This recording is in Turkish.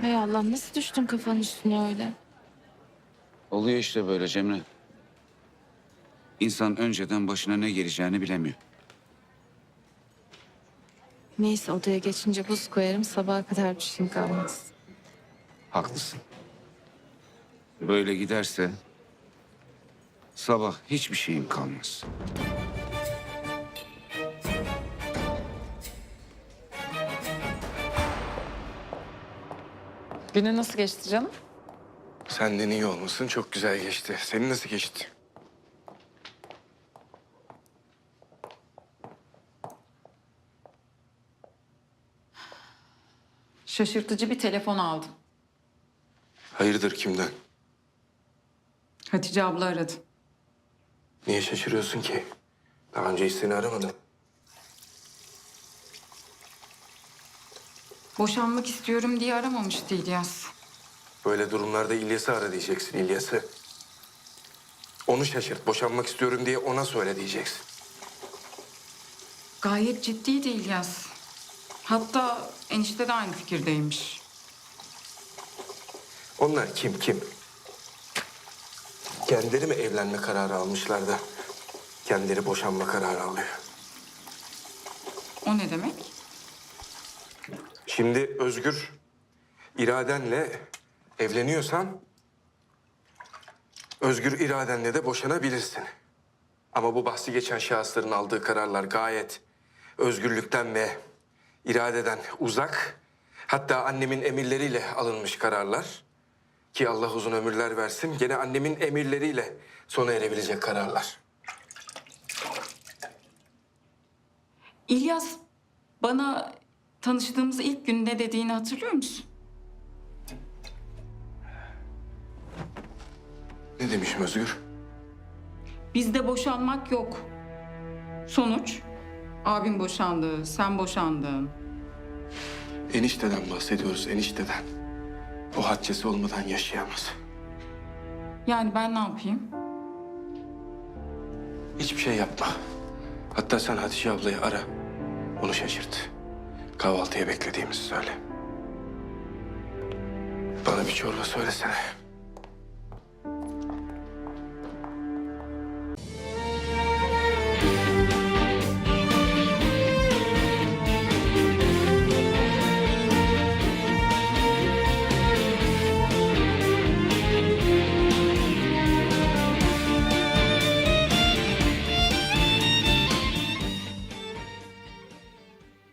Hay Allah nasıl düştün kafanın üstüne öyle? Oluyor işte böyle Cemre. İnsan önceden başına ne geleceğini bilemiyor. Neyse odaya geçince buz koyarım sabaha kadar bir şeyim kalmaz. Haklısın. Böyle giderse sabah hiçbir şeyim kalmaz. Günü nasıl geçti canım? Senden iyi olmasın çok güzel geçti. Senin nasıl geçti? Şaşırtıcı bir telefon aldım. Hayırdır kimden? Hatice abla aradı. Niye şaşırıyorsun ki? Daha önce hiç seni aramadım. Boşanmak istiyorum diye aramamıştı İlyas. Böyle durumlarda İlyas'ı ara diyeceksin İlyas'ı. Onu şaşırt. Boşanmak istiyorum diye ona söyle diyeceksin. Gayet ciddiydi İlyas. Hatta enişte de aynı fikirdeymiş. Onlar kim kim? Kendileri mi evlenme kararı almışlar da kendileri boşanma kararı alıyor? O ne demek? Şimdi Özgür iradenle evleniyorsan özgür iradenle de boşanabilirsin. Ama bu bahsi geçen şahısların aldığı kararlar gayet özgürlükten ve iradeden uzak. Hatta annemin emirleriyle alınmış kararlar. Ki Allah uzun ömürler versin. Gene annemin emirleriyle sona erebilecek kararlar. İlyas bana tanıştığımız ilk gün ne dediğini hatırlıyor musun? Ne demişim Özgür? Bizde boşanmak yok. Sonuç abim boşandı, sen boşandın. Enişteden bahsediyoruz, enişteden. O hadçesi olmadan yaşayamaz. Yani ben ne yapayım? Hiçbir şey yapma. Hatta sen Hatice ablayı ara. Onu şaşırt. Kahvaltıya beklediğimizi söyle. Bana bir çorba söylesene.